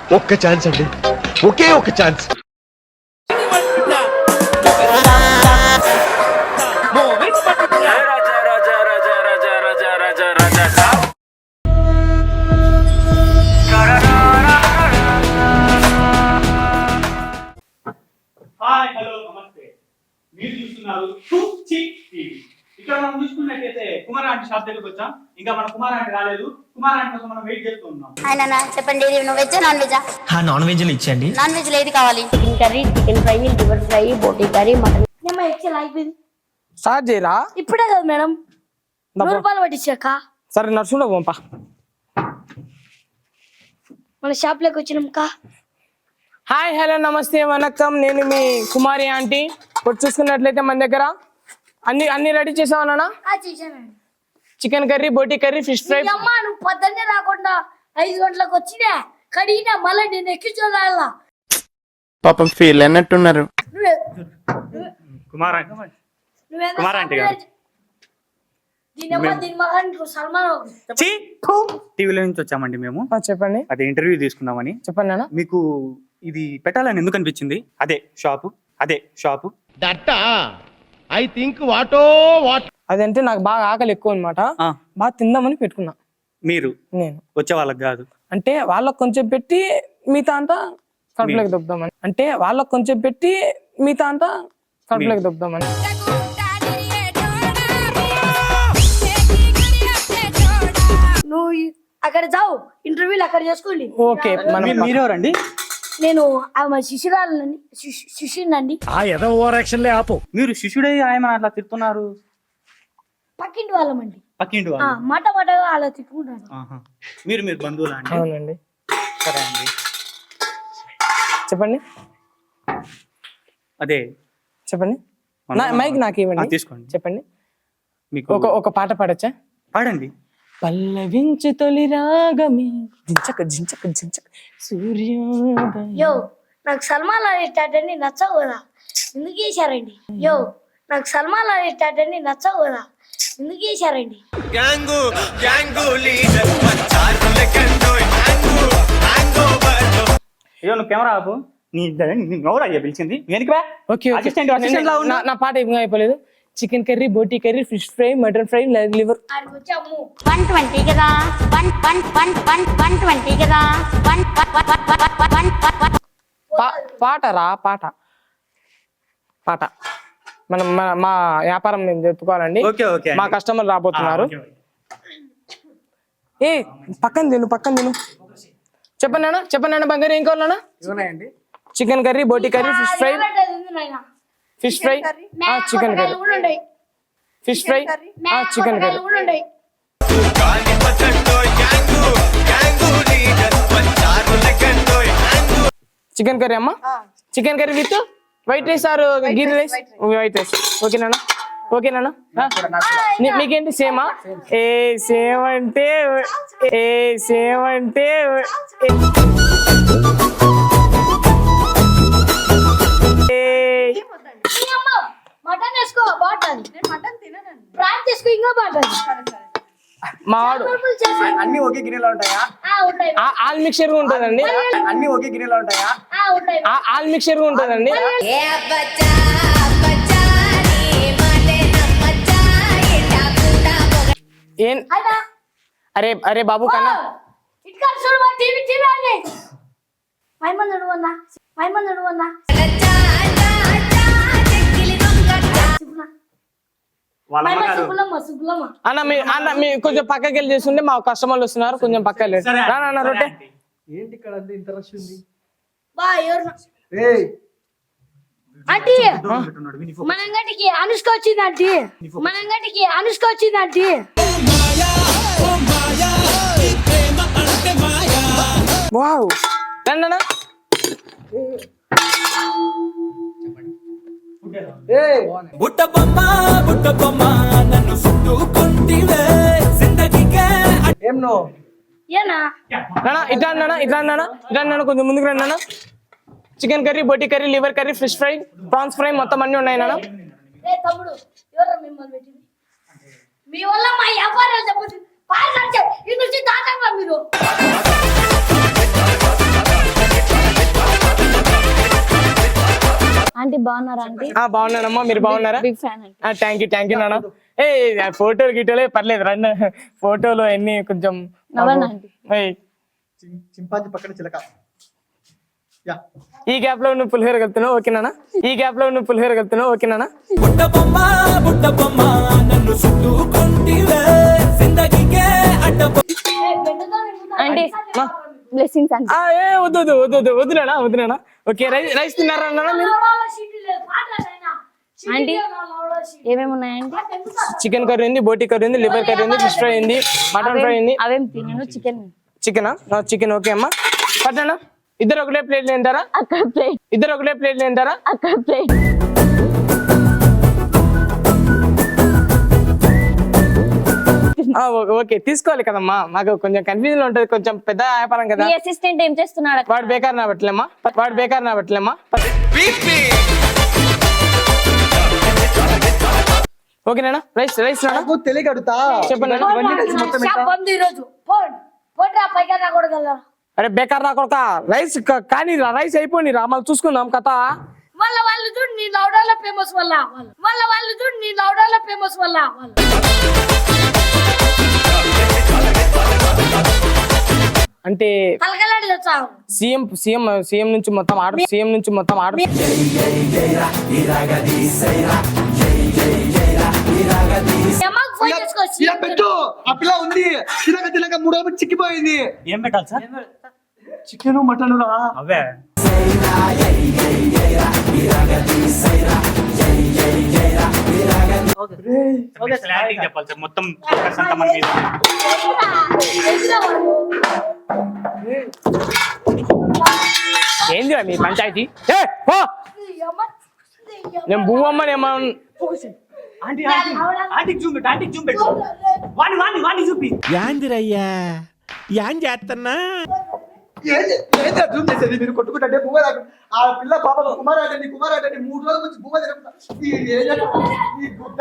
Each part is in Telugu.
ఒక్క ఛాన్స్ అండి. ఒకే ఒక్క ఛాన్స్ ఆంటీ షాప్ దగ్గరికి వచ్చాం. ఇంకా మన కుమార్ ఆంటీ రాలేదు. కుమార్ ఆంటీ కోసం మనం వెయిట్ చేస్తూ ఉన్నాం. ఆయన చెప్పండి వెజ్ నాన్ వెజ్ ఆ నాన్ వెజ్లు ఇచ్చండి నాన్ వెజ్ ఏది కావాలి? Chicken curry chicken fry liver fry boti curry mutton. ఏమో ఎక్సెల్ అయిపోయింది. స్టార్ట్ చేయరా? ఇప్పుడే కదా మేడం. నూరు రూపాయలు పట్టించాక. సరే నడుచుకుంటా పంపా మన షాప్లోకి వచ్చినాక హాయ్ హలో నమస్తే వనక్కం నేను మీ కుమారి ఆంటీ. ఇప్పుడు చూసుకున్నట్లయితే మన దగ్గర అన్ని అన్ని రెడీ చేసావా నాన్న? చేశానండి chicken curry boti curry fish fry. అమ్మ నువ్వు పొద్దున్నే రాకుండా ఐదు గంటలకు వచ్చినా కడిగినా మళ్ళీ నేను ఎక్కించోలా పాపం ఫీల్ అన్నట్టున్నారు కుమార్ కుమార్ ఆంటీ గారు. టీవీలో నుంచి వచ్చామండి మేము. చెప్పండి. అదే ఇంటర్వ్యూ తీసుకుందామని. చెప్పండి మీకు ఇది పెట్టాలని ఎందుకు అనిపించింది? అదే షాపు. అదే షాపు. దట్ ఐ థింక్ వాటో వాట్ అదంటే నాకు బాగా ఆకలి ఎక్కువ అనమాట ఆ, బాగా తిందామని పెట్టుకున్నా. మీరు? నేను. వచ్చే వాళ్ళకి కాదు. అంటే వాళ్ళకి కొంచెం పెట్టి మిగతా అంతా కడుపులోకి దొబ్బుదామని. అంటే వాళ్ళకి కొంచెం పెట్టి మిగతా అంతా కడుపులోకి దొబ్బుదామని. నువ్వు అక్కడ జావు ఇంటర్వ్యూలు అక్కడ చేసుకోండి. ఓకే మనం మీరు- మీరెవరండి? నేను ఆమె శిశురాలండి శిష్యునండి ఆ ఎద ఓవర్ యాక్షన్లే ఆపు. మీరు శిష్యుడై ఆయన అట్లా తిడుతున్నారు? పక్కింటి వాళ్ళమండి. పక్కింటి ఆ, వాళ్ళు. మాట మాటగా అలా తిట్టుకుంటారు. మీరు మీరు బంధువులా అండి అవునండి. సరే అండి. చెప్పండి. అదే. చెప్పండి. మైక్ నాకు ఇవ్వండి తీసుకోండి. చెప్పండి. మీకు ఒక ఒక పాట పాడొచ్చా? పాడండి. పల్లవించు తొలి రాగమే. జించక జించక జించక. సూర్యోదయం. యో నాకు సల్మాన్ అలీ టాటని నచ్చవు కదా. ఎందుకు చేశారండి? యో నాకు సల్మాన్ అలీ టాటని నచ్చవు కదా. ఎందుకు చేశారండి? నువ్వు కెమెరా ఆపు. నీ అయ్యా పిలిచింది. వెనక్కి రా ఓకే ఓకే. అసిస్టెంట్ అసిస్టెంట్ లా ఉన్నా. నా- పాట ఏం అయిపోలేదు. చికెన్ కర్రీ బోటీ curry fish fry mutton fry liver one twenty కదా. One one one one one twenty కదా. వన్ పాట రా పాట. పాట. మనం మా వ్యాపారం మేము చెప్పుకోవాలండి. ఓకే ఓకే మా కస్టమర్ రాబోతున్నారు. ఏ పక్కన తిను పక్కన తిను. చెప్పండి నాన్న చెప్పండి నాన్న బంగారు ఏం కావాలి నాన్న? Chicken curry boti curry fish fry. నిలబెట్టేది ఉంది నాయన. Fish fry. Chicken curry. Fish fry. Chicken curry. Chicken curry. అమ్మా. Chicken curry with? White rice or kheer rice white rice ఓకేనా ఓకేనా మీకేంటి సేమా? ఏ సేమ్ అంటే ఏ సేమ్ అంటే ఏ ఈ అమ్మ, మటన్ వేసుకో బాగుంటుంది ప్రాన్ చేసుకో ఇంకా బాగుంటుంది మా వాడు పులుపులు చేసి అన్ని ఒకే గిన్నెలో ఉంటాయా? ఆ, ఉంటాయి. ఆ- ఆల్ మిక్చర్ ఉంటుందండి. అన్ని ఒకే గిన్నెలో ఉంటాయా? ఆ, ఉంటాయి. ఆ- ఆల్ మిక్చర్ ఉంటుందండి. ఏం అరే అరే బాబు కన్నా. ఇక్కడ చూడు మా టీవీ అన్న మీ అన్న మీ కొంచెం పక్కకి వెళ్ళి చేస్తుంటే మా కస్టమర్లు వస్తున్నారు కొంచెం పక్కకి వెళ్ళి. రొట్టె. ఏంటి ఇక్కడ అంత ఇంత రష్ ఉంది? బా ఎవరు? ఏయ్. ఆంటీ దూరం పెట్టున్నాడు, విని ఫోకస్. మన అంగటికి అనుష్క వచ్చింది ఆంటీ. మన అంగటికి అనుష్క వచ్చింది ఆంటీ. వావ్. రండి బుట్ట బొమ్మ బుట్ట బొమ్మ నన్ను చుట్టుకుంటివే. జిందగీకే ఏం నో? ఏనా? నానా ఇట్లా ఇట్లా ఇట్లా నాన్న కొంచెం ముందుకు రండి నాన్న. Chicken curry boti curry liver curry fish fry prawns fry మొత్తం అన్ని ఉన్నాయి నాన్న. రే తమ్ముడు ఎవరు మిమ్మల్ని పెట్టింది? మీ వల్ల బాగున్నారా బాగున్నానమ్మా. మీరు బాగున్నారా? బిగ్ ఫ్యాన్ అండి. థ్యాంక్ యూ థ్యాంక్ యూ నాన్న. ఏ ఫోటోలు గిటోలే పర్లేదు రండి ఫోటోలు అన్ని కొంచెం చింపాంజీ పక్కన చిలక. యా. ఈ గ్యాప్లో నువ్వు పులిహోర కలుపుతున్నావు ఓకేనా ఈ గ్యాప్లో నువ్వు పులిహోర కలుపుతున్నావు ఓకేనా బుట్ట బొమ్మ బుట్ట బొమ్మ నన్ను చుట్టుకుంటివే. జిందగీకే అడ్డ ఆంటీ బ్లెస్సింగ్స్ ఆ ఏ వద్దు వద్దు వద్దు వద్దు వద్దులేనా వద్దులేనా ఓకే రైస్ రైస్ తిన్నారా అన్నా మీరు? ఆంటీ ఏమేమి ఉన్నాయండి చికెన్ కర్రీ ఉంది బోటి కర్రీ ఉంది లివర్ కర్రీ ఉంది ఫిష్ ఫ్రై ఉంది మటన్ ఫ్రై ఉంది. అవేం తినను చికెన్. చికెనా? చికెన్ ఓకే అమ్మా. పట్టనా? ఇద్దరు ఒకటే ప్లేట్ తింటారా అక్కడ ప్లేట్. ఇద్దరు ఒకటే ప్లేట్ తింటారా అక్కడ ప్లేట్. ఓకే తీసుకోవాలి కదమ్మా. మాకు కొంచెం కన్ఫ్యూజన్ ఉంటది కొంచెం పెద్ద వ్యాపారం కదా. మీ అసిస్టెంట్ ఏం చేస్తున్నాడు? వాడు బేకార్ నా పెట్టలేమ్మా వాడు బేకార్ నా పెట్టలేమ్మా ఓకేనా రైస్ రైస్ నాకు అడుగుతా. చెప్పండి. ఈరోజు. పోండి పోండి పైగా అరే బేకార్ నా కొడుక? రైస్ కానీ రా, రైస్ అయిపోయి రా మళ్ళీ చూసుకుందాం కథ. వాళ్ళ వాళ్ళు చూడు నీ లౌడాల ఫేమస్ వల్ల వాళ్ళు. వాళ్ళ చూడు నీ లౌడాల ఫేమస్ వల్ల అంటే సీఎం సీఎం సీఎం నుంచి మొత్తం ఆర్డర్ సీఎం నుంచి మొత్తం ఆర్డర్ అమ్మకు ఫోన్ చేసుకోవచ్చు ఇలా పెట్టు ఆ పిల్ల ఉంది తినక తినక మూడో రోజు చిక్కిపోయింది ఏం పెట్టాలి సార్ చికెన్ మటన్ రా అవే క్లారిటీ చెప్పాలి సార్. మొత్తం focus అంతా మన మీద. ఏంది మీ పంచాయతీ? ఏ, పో! నేను భూవమ్మని ఏమన్నా ఆంటీ ఆంటీ ఆంటీకి జూమ్ పెట్టు ఆంటీకి జూమ్ పెట్టు వాణి వాణి వాణి చూపి. యాందిరయ్యా. యాన్ చేస్తున్నా ఏంటి అర్థం చేసేది? మీరు కొట్టుకుంటే భూమరాడు ఆ పిల్ల పాప కుమారాడండి కుమారాడండి మూడు రోజుల నుంచి భూమ జరుగుతా ఈ ఏజెంట్ ఈ గుడ్డ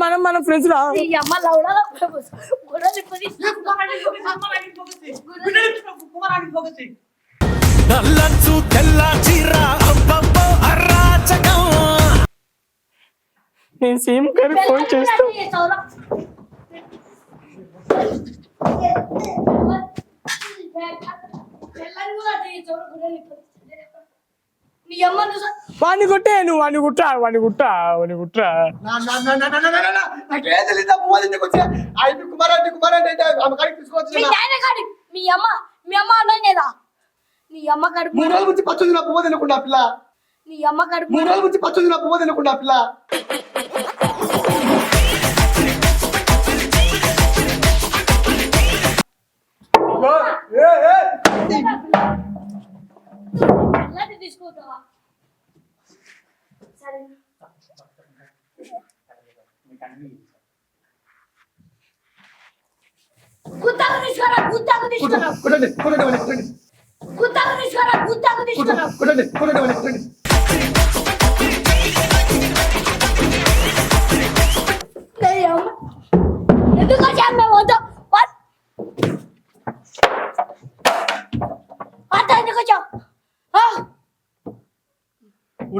మనం మన ఫ్రెండ్స్ రా నల్లంచు తెల్ల చీర అబ్బబ్బో అరాచకం నేను సేమ్ గారికి ఫోన్ చేస్తాను వాణ్ణి కుట్టే నువ్వు వాణ్ణి కుట్రా వాణ్ణి కుట్రా వాణ్ణి కుట్రా మీ అమ్మ మీ అమ్మ అనలేదా నీ అమ్మ కడుపు మూడు రోజుల నుంచి పచ్చ పిల్ల. నీ అమ్మ కడుపు మూడు రోజుల నుంచి పచ్చ తిన పిల్ల? कुठे कुठे कुठे कुठे कुठे कुठे कुठे कुठे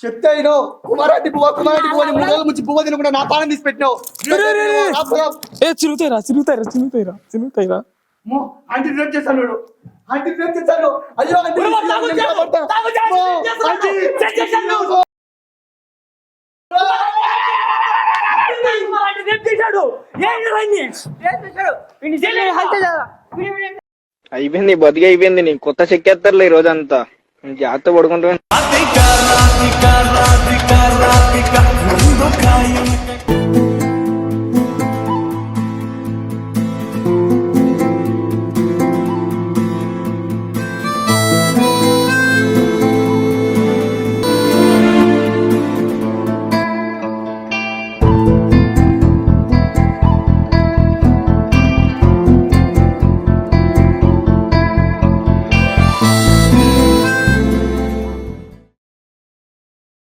చెప్తే అయినో కుమారాన్ని పువ్వ కుమారాన్ని పువ్వ మూడు రోజుల నుంచి పువ్వ నా పాలన తీసి పెట్టినావు. ఏ చిరుగుతాయిరా చిరుగుతాయిరా చిరుగుతాయిరా ఆంటీ ఆంటీ అయ్యో అయిపోయింది బతికి అయిపోయింది కొత్త చెక్కేస్తారులే ఈ రోజంతా. జాగ్రత్త పడుకుంటా. Rática, rática, rática,